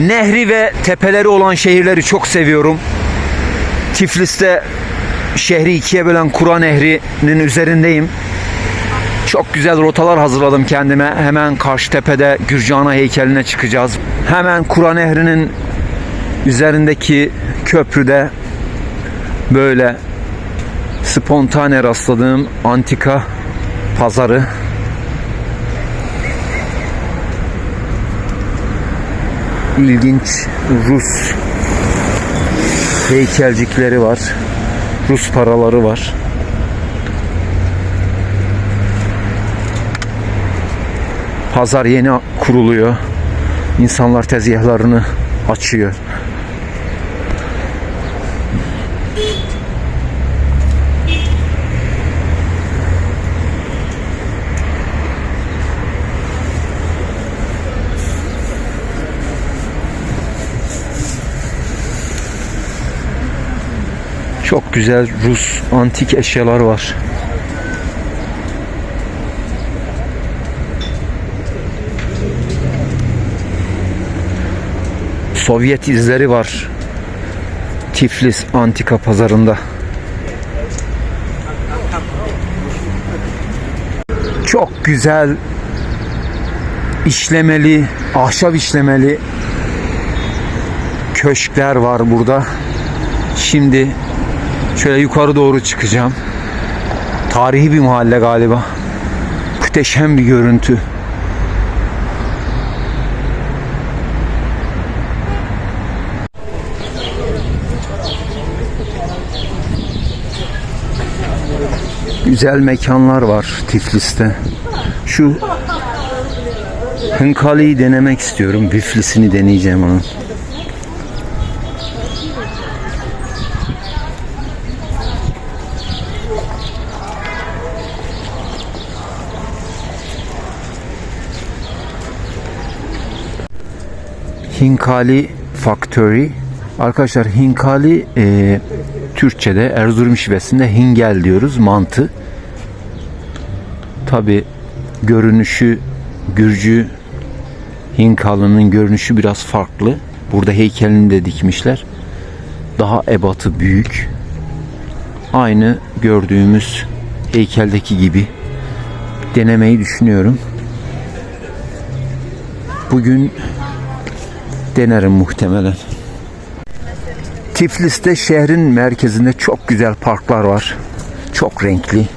Nehri ve tepeleri olan şehirleri çok seviyorum. Tiflis'te şehri ikiye bölen Kura Nehri'nin üzerindeyim. Çok güzel rotalar hazırladım kendime. Hemen karşı tepede Gürcana heykeline çıkacağız. Hemen Kura Nehri'nin üzerindeki köprüde böyle spontane rastladığım antika pazarı. İlginç Rus heykelcikleri var. Rus paraları var. Pazar yeni kuruluyor. İnsanlar tezgahlarını açıyor. Çok güzel Rus antik eşyalar var. Sovyet izleri var. Tiflis antika pazarında. Çok güzel işlemeli, ahşap işlemeli köşkler var burada. Şimdi şöyle yukarı doğru çıkacağım. Tarihi bir mahalle galiba. Muhteşem bir görüntü. Güzel mekanlar var Tiflis'te. Şu Hınkali'yi denemek istiyorum. Biflisini deneyeceğim onun. Hinkali Factory. Arkadaşlar Hinkali e, Türkçe'de Erzurum şivesinde hingel diyoruz. Mantı. Tabi görünüşü Gürcü Hinkalı'nın görünüşü biraz farklı. Burada heykelini de dikmişler. Daha ebatı büyük. Aynı gördüğümüz heykeldeki gibi denemeyi düşünüyorum. Bugün denerim muhtemelen. Tiflis'te şehrin merkezinde çok güzel parklar var. Çok renkli.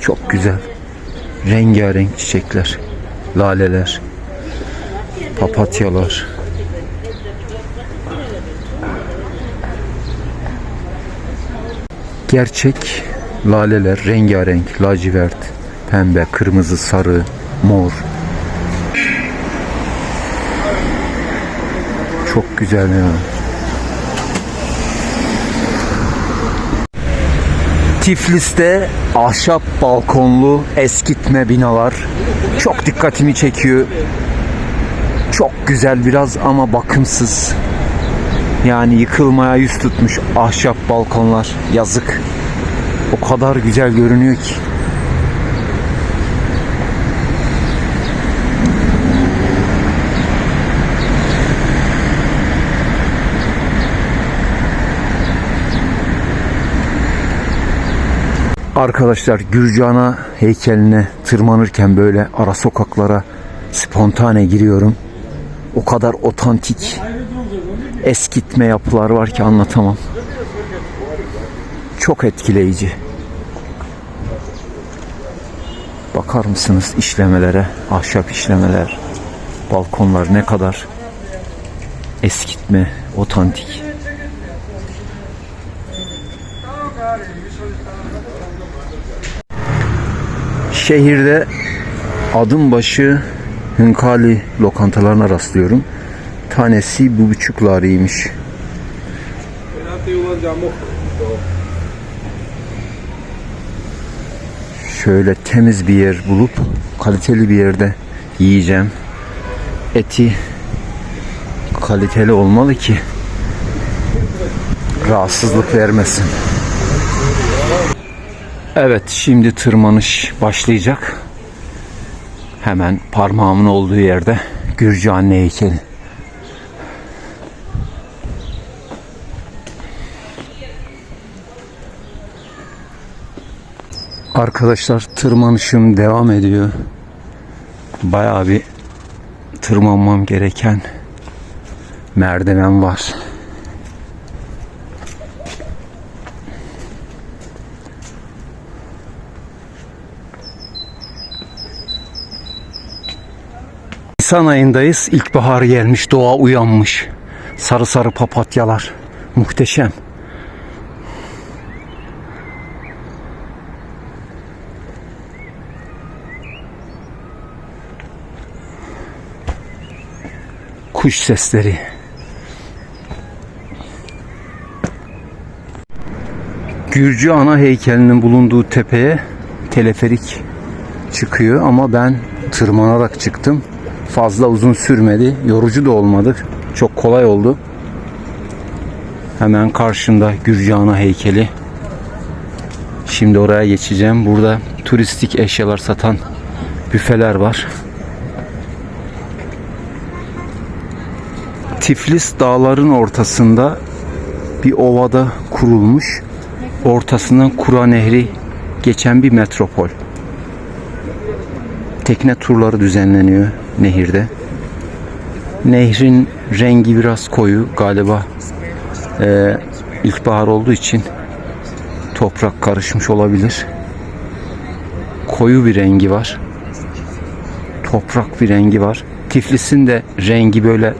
Çok güzel. Rengarenk çiçekler. Laleler. Papatyalar. Gerçek laleler rengarenk, lacivert, pembe, kırmızı, sarı, mor. Çok güzel ya. Tiflis'te ahşap balkonlu eskitme binalar çok dikkatimi çekiyor. Çok güzel biraz ama bakımsız. Yani yıkılmaya yüz tutmuş ahşap balkonlar. Yazık. O kadar güzel görünüyor ki. Arkadaşlar Gürcana heykeline tırmanırken böyle ara sokaklara spontane giriyorum. O kadar otantik eskitme yapılar var ki anlatamam. Çok etkileyici. Bakar mısınız işlemelere, ahşap işlemeler, balkonlar ne kadar eskitme, otantik. Şehirde adım başı hünkali lokantalarına rastlıyorum. Tanesi bu buçuk lariymiş. Şöyle temiz bir yer bulup kaliteli bir yerde yiyeceğim. Eti kaliteli olmalı ki rahatsızlık vermesin. Evet şimdi tırmanış başlayacak. Hemen parmağımın olduğu yerde Gürcü anne heykeli. Arkadaşlar tırmanışım devam ediyor. Bayağı bir tırmanmam gereken merdiven var. Nisan ayındayız. İlkbahar gelmiş. Doğa uyanmış. Sarı sarı papatyalar. Muhteşem. Kuş sesleri. Gürcü ana heykelinin bulunduğu tepeye teleferik çıkıyor ama ben tırmanarak çıktım. Fazla uzun sürmedi. Yorucu da olmadı. Çok kolay oldu. Hemen karşında Gürcü ana heykeli. Şimdi oraya geçeceğim. Burada turistik eşyalar satan büfeler var. Tiflis dağların ortasında bir ovada kurulmuş. Ortasından Kura Nehri geçen bir metropol. Tekne turları düzenleniyor nehirde. Nehrin rengi biraz koyu galiba. Ee, ilkbahar olduğu için toprak karışmış olabilir. Koyu bir rengi var. Toprak bir rengi var. Tiflis'in de rengi böyle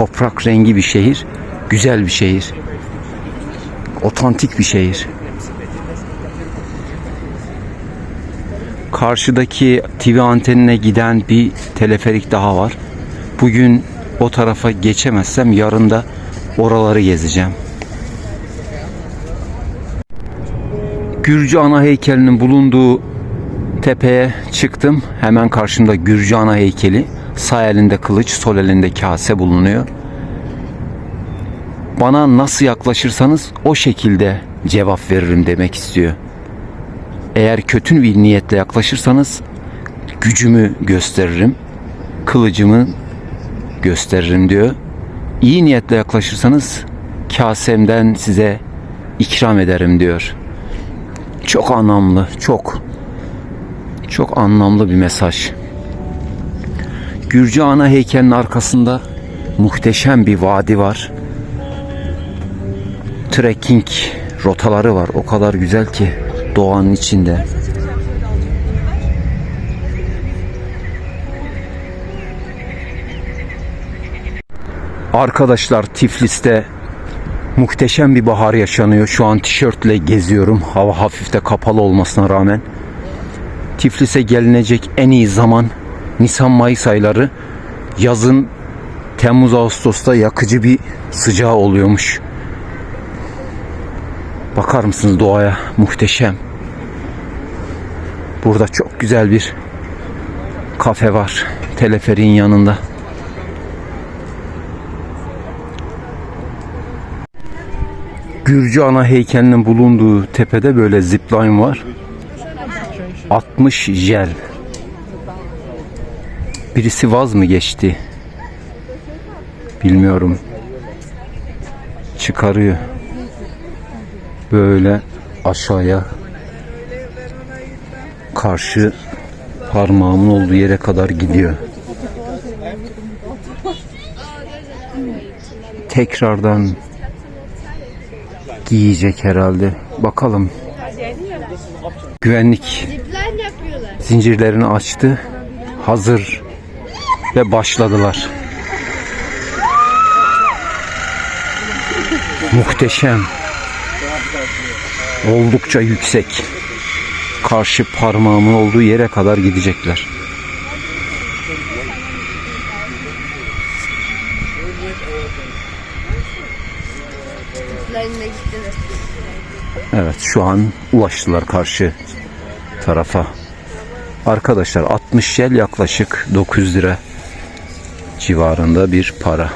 toprak rengi bir şehir. Güzel bir şehir. Otantik bir şehir. Karşıdaki TV antenine giden bir teleferik daha var. Bugün o tarafa geçemezsem yarın da oraları gezeceğim. Gürcü ana heykelinin bulunduğu tepeye çıktım. Hemen karşımda Gürcü ana heykeli. Sağ elinde kılıç, sol elinde kase bulunuyor. Bana nasıl yaklaşırsanız o şekilde cevap veririm demek istiyor. Eğer kötü bir niyetle yaklaşırsanız gücümü gösteririm. Kılıcımı gösteririm diyor. İyi niyetle yaklaşırsanız kasemden size ikram ederim diyor. Çok anlamlı, çok çok anlamlı bir mesaj. Gürcü ana heykelinin arkasında muhteşem bir vadi var. Trekking rotaları var. O kadar güzel ki doğanın içinde. Arkadaşlar Tiflis'te muhteşem bir bahar yaşanıyor. Şu an tişörtle geziyorum. Hava hafif de kapalı olmasına rağmen. Tiflis'e gelinecek en iyi zaman Nisan-Mayıs ayları. Yazın Temmuz-Ağustos'ta yakıcı bir sıcağı oluyormuş. Bakar mısınız doğaya? Muhteşem. Burada çok güzel bir kafe var. Teleferin yanında. Gürcü ana heykelinin bulunduğu tepede böyle zipline var. 60 jel. Birisi vaz mı geçti? Bilmiyorum. Çıkarıyor. Böyle aşağıya karşı parmağımın olduğu yere kadar gidiyor. Tekrardan giyecek herhalde. Bakalım. Güvenlik zincirlerini açtı. Hazır ve başladılar. Muhteşem. Oldukça yüksek. Karşı parmağımın olduğu yere kadar gidecekler. Evet şu an ulaştılar karşı tarafa. Arkadaşlar 60 şel yaklaşık 900 lira civarında bir para.